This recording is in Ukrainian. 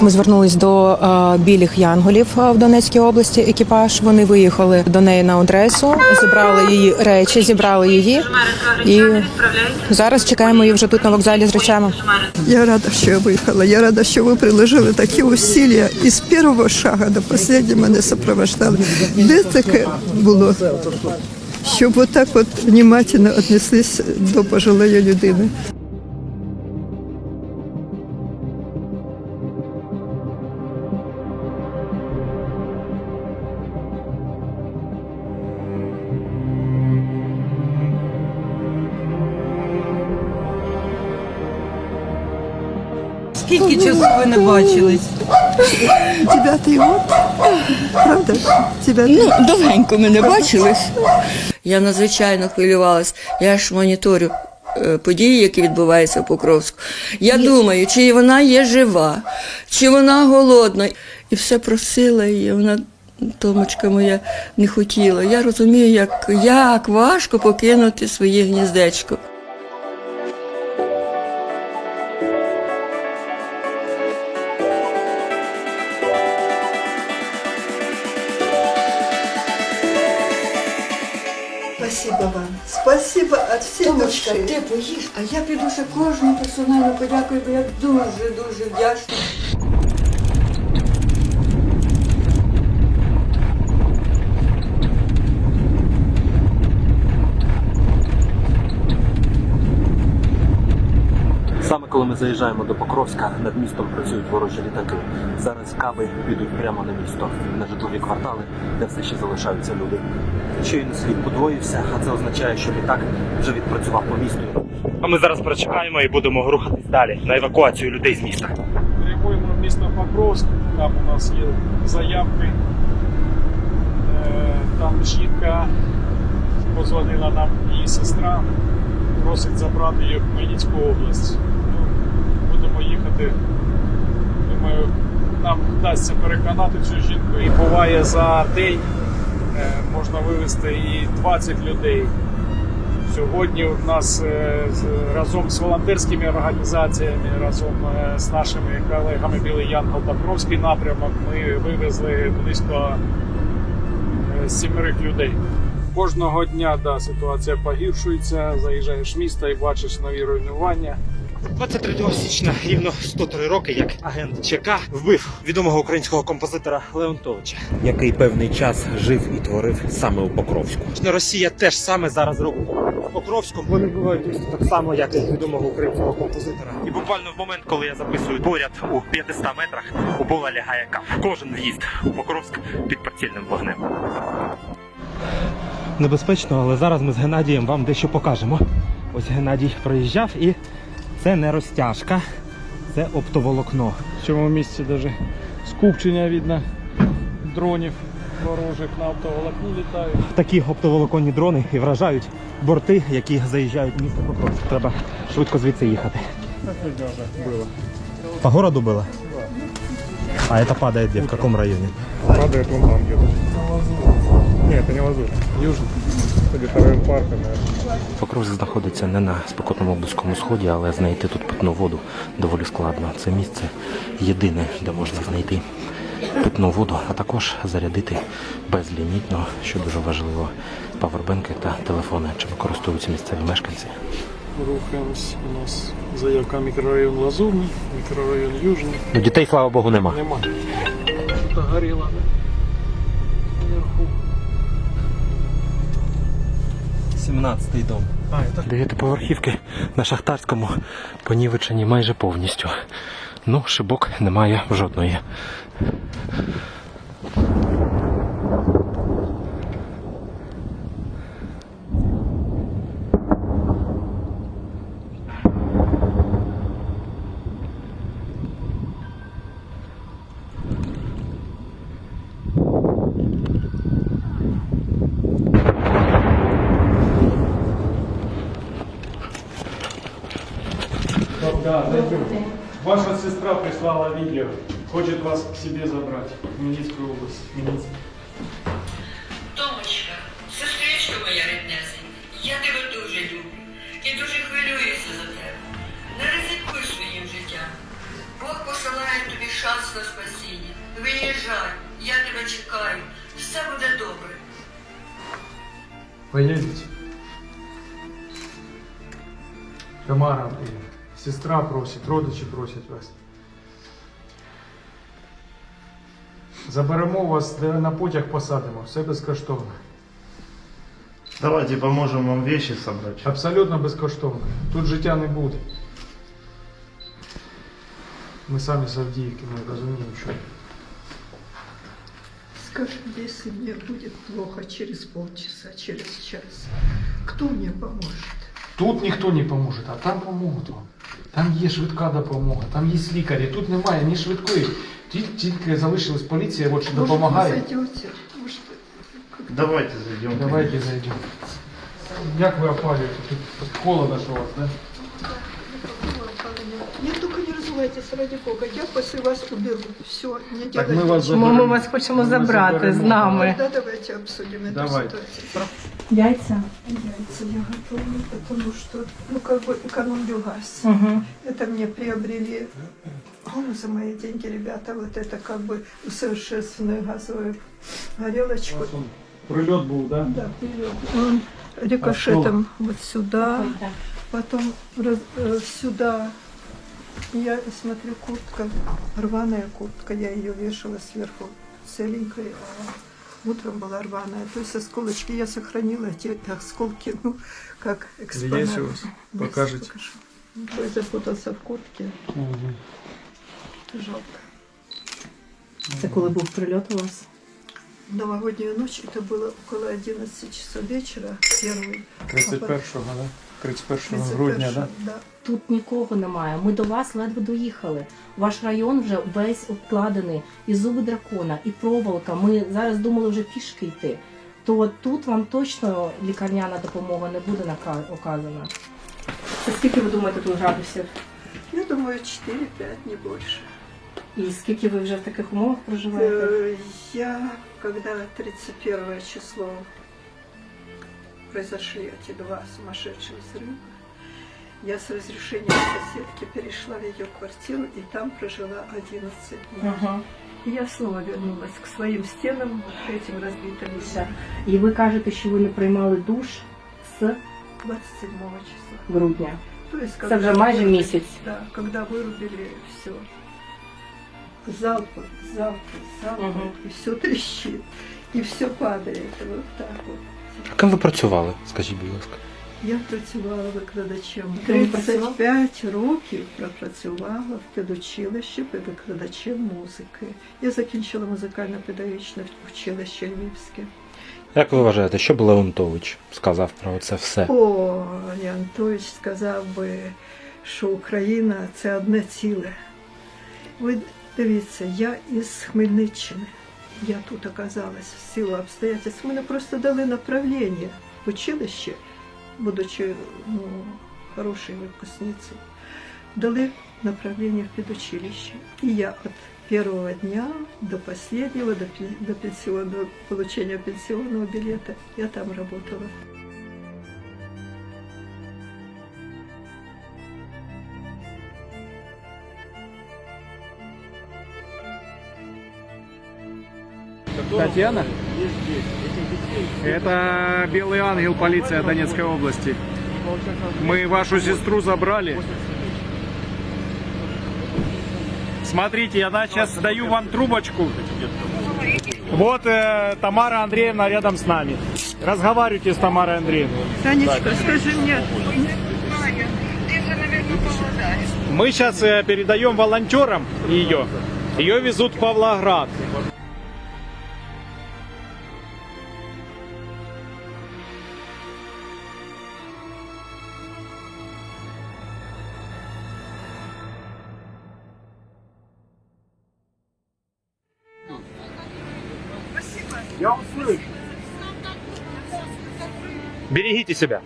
Ми звернулись до е, білих янголів е, в Донецькій області. Екіпаж вони виїхали до неї на адресу, зібрали її речі, зібрали її і зараз чекаємо її вже тут на вокзалі з речами. Я рада, що я виїхала. Я рада, що ви приложили такі усилля і з першого шага до останнього мене супроводжали. Де таке було? Щоб отак от внимательно віднеслись до пожилої людини. Скільки часу ви не бачились? Дев'ятий год, правда? Дев'ятий. Ну, довгенько ми не бачились. Я надзвичайно хвилювалась. Я ж моніторю е, події, які відбуваються в Покровську. Я думаю, чи вона є жива, чи вона голодна. І все просила її. Вона, Томочка моя, не хотіла. Я розумію, як, як важко покинути своє гніздечко. Душі. ти поїж, а я піду ще кожному персонально подякую, бо я дуже дуже вдячна. Саме коли ми заїжджаємо до Покровська, над містом працюють ворожі літаки. Зараз каби підуть прямо на місто, на житлові квартали, де все ще залишаються люди. Щойно слід подвоївся, а це означає, що літак вже відпрацював по місту. А ми зараз прочекаємо і будемо рухатись далі на евакуацію людей з міста. Прямуємо в місто Покровськ, там у нас є заявки. Е, Там жінка позвонила нам її сестра, просить забрати її в Хмельницьку область. Будемо їхати. Думаю, нам вдасться переконати цю жінку. І буває за день е, можна вивезти і 20 людей. Сьогодні у нас е, разом з волонтерськими організаціями, разом е, з нашими колегами Білий Янгол Покровський напрямок, ми вивезли близько сімерих людей. Кожного дня да, ситуація погіршується, заїжджаєш в місто і бачиш нові руйнування. 23 січня, рівно 103 роки, як агент ЧК вбив відомого українського композитора Леонтовича, який певний час жив і творив саме у Покровську. Росія теж саме зараз робить в Покровську. Вони місто так само, як і відомого українського композитора. І буквально в момент, коли я записую поряд у 500 метрах, у пола лягає кап. Кожен в'їзд у Покровськ під прицільним вогнем. Небезпечно, але зараз ми з Геннадієм вам дещо покажемо. Ось Геннадій проїжджав і це не розтяжка, це оптоволокно. В цьому місці навіть скупчення видно дронів ворожих на автоволокні літають. Такі оптоволоконні дрони і вражають борти, які заїжджають в місто Покровськ. Треба швидко звідси їхати. По городу было? А это падает где? В каком районе? Падает вон там где-то. Нет, это не лазурь. Южный. Где-то район парка, наверное. Покровськ знаходиться не на спекотному близькому сході, але знайти тут питну воду доволі складно. Це місце єдине, де можна знайти питну воду, а також зарядити безлімітно, що дуже важливо, павербенки та телефони, чим користуються місцеві мешканці. Рухаємось. У нас заявка мікрорайон Лазурний, мікрорайон Южний. Ну, дітей, слава Богу, нема. Нема. Тут 17-й дом. Дев'ятиповерхівки на Шахтарському понівечені майже повністю. Ну, шибок немає жодної. Да, ну, зайдем. Ваша сестра прислала видео. Хочет вас к себе забрать. В Хмельницкую область. Хмельницкий. Томочка, сестричка моя ріднесенька, я тебе дуже люблю і дуже хвилююся за тебе. Не ризикуй своїм життям. Бог посилає тобі шанс на спасіння. Виїжджай, я тебе чекаю. Все буде добре. Поедете? Комаром приедет. сестра просит, родичи просят вас. Заберемо вас, де на потяг посадимо, все безкоштовно. Давайте поможем вам вещи собрать. Абсолютно безкоштовно. Тут життя не буде. Ми самі з Авдіївки, ми розуміємо, що. Скажи, если мне будет плохо через полчаса, через час, кто мне поможет? Тут ніхто не поможе, а там поможуть вам. Там є швидка допомога, там є лікарі, тут немає ні швидкої. Ті- Тільки залишилась поліція, от що допомагає. зайдете? Давайте зайдем. Давайте зайдемо. Як ви опалюєте? Тут холодно ж у вас, да? Нет, только не разувайтесь, ради бога. Я после вас уберу. Все, не Так ми вас Тому ми заберемо. вас хочемо Ми забрати з заберемо. нами. Тогда давайте обсудим эту Давайте. ситуацию. Яйця. Яйца я готовлю, потому что, ну, как бы экономлю газ. Угу. Это мне приобрели ну, за мои деньги ребята. Вот это как бы усовершенствованную газовую горелочку. Прильот був, да? Да, вперед. Он рикошетом вот сюда, потом раз- э, сюда. Я смотрю, куртка, рваная куртка, я ее вешала сверху целенькой, а утром была рваная. То есть осколочки я сохранила эти осколки, ну, как экспонат. Есть у вас? Есть, Покажете. покажу. То есть запутался в куртке, жалко. Це коли був прильот у вас? Новогоднюю ночь, это было около 11 часов вечера, первый. 31-го, да? 31 31, грудня, да? да. Тут нікого немає. Ми до вас ледве доїхали. Ваш район вже весь обкладений і зуби дракона, і проволока. Ми зараз думали вже пішки йти. То тут вам точно лікарняна допомога не буде оказана. Це скільки ви думаєте тут градусів? Я думаю, 4-5, не больше. І скільки ви вже в таких умовах проживаєте? Э, Я, когда 31 число произошли эти два сумасшедшие взрыва, я с разрешения соседки перешла в ее квартиру и там прожила 11 дней. Ага. И я снова вернулась к своим стенам, к этим разбитым Все. І ви кажете, що ви не приймали душ з 27 числа. грудня. То есть, Це вже майже вырубили- місяць. Да, когда вырубили все. Залпы, залпы, залпы, Мгм. и все трещит, и все падает. Вот так вот. А ким ви працювали? Скажіть, будь ласка. Я працювала викладачем. Ким ви працювали? 35 років пропрацювала в педучилищі викладачем музики. Я закінчила музикально-педагогічне училище Львівське. Як ви вважаєте, що б Леонтович сказав про це все? О, Антович сказав би, що Україна це одне ціле. Ви дивіться, я із Хмельниччини. Я тут оказалась в силу обстоятельств. Мене просто дали направлення в училище, будучи ну, хорошою випускницею. Дали направление в педучилище. И я от первого дня до последнего, до, до пенсионного, получения пенсионного билета, я там работала. Татьяна? Это Белый Ангел, полиция Донецкой области. Мы вашу сестру забрали. Смотрите, я сейчас даю вам трубочку. Вот э, Тамара Андреевна рядом с нами. Разговаривайте с Тамарой Андреевной. Танечка, скажи мне, Мы сейчас передаем волонтерам ее. Ее везут в Павлоград. Я услышу. Берегите себя.